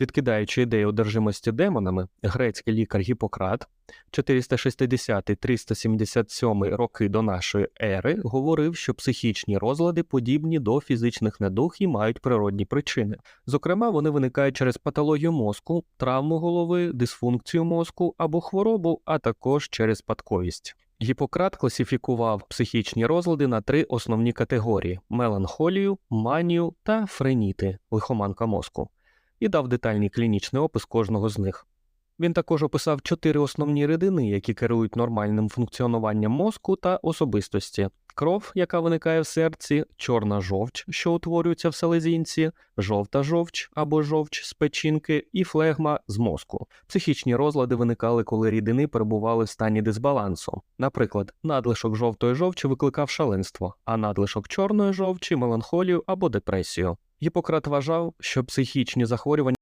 Відкидаючи ідею одержимості демонами, грецький лікар Гіппократ 460-377 роки до нашої ери говорив, що психічні розлади подібні до фізичних недуг і мають природні причини. Зокрема, вони виникають через патологію мозку, травму голови, дисфункцію мозку або хворобу, а також через спадковість. Гіппократ класифікував психічні розлади на три основні категорії: меланхолію, манію та френіти, лихоманка мозку, і дав детальний клінічний опис кожного з них. Він також описав чотири основні рідини, які керують нормальним функціонуванням мозку та особистості: кров, яка виникає в серці, чорна жовч, що утворюється в селезінці, жовта жовч або жовч з печінки, і флегма з мозку. Психічні розлади виникали, коли рідини перебували в стані дисбалансу. Наприклад, надлишок жовтої жовчі викликав шаленство, а надлишок чорної жовчі меланхолію або депресію. Гіппократ вважав, що психічні захворювання